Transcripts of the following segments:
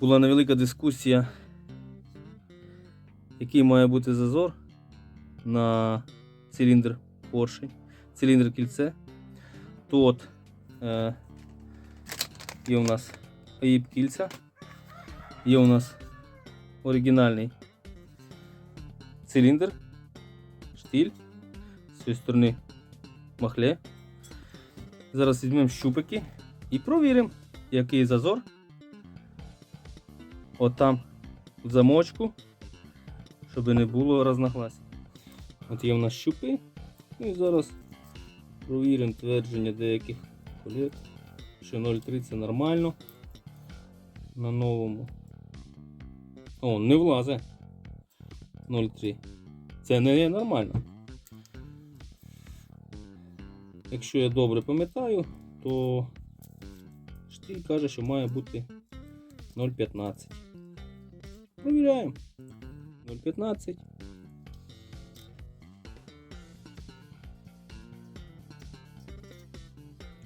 була невелика дискусія, який має бути зазор на циліндр поршень, циліндр кільце. То от е, є у нас аїб кільця, є у нас оригінальний циліндр, штиль, з цієї сторони махле. Зараз візьмемо щупики і провіримо, який зазор. От в замочку, щоб не було розногласів. От є у нас щупи. Ну і зараз провіримо твердження деяких колег, що 0,3 це нормально. На новому. О, не влазе. 0,3. Це не нормально. Якщо я добре пам'ятаю, то штиль каже, що має бути 0,15. Провіряємо. 0,15.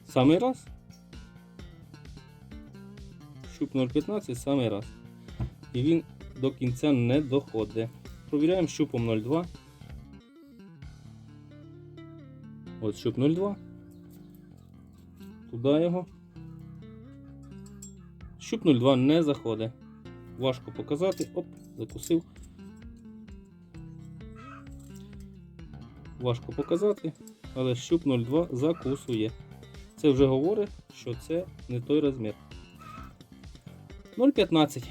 Самий раз. Щуп 0,15 самий раз. І він до кінця не доходить. Провіряємо щупом 0,2. Ось щуп 0,2. Туди його. Щуп 0,2 не заходить. Важко показати. Оп, закусив. Важко показати, але щуп 0,2 закусує. Це вже говорить, що це не той розмір. 0,15.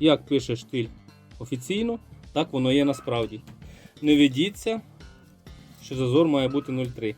Як пише штиль офіційно, так воно є насправді. Не ведіться, що зазор має бути 0,3.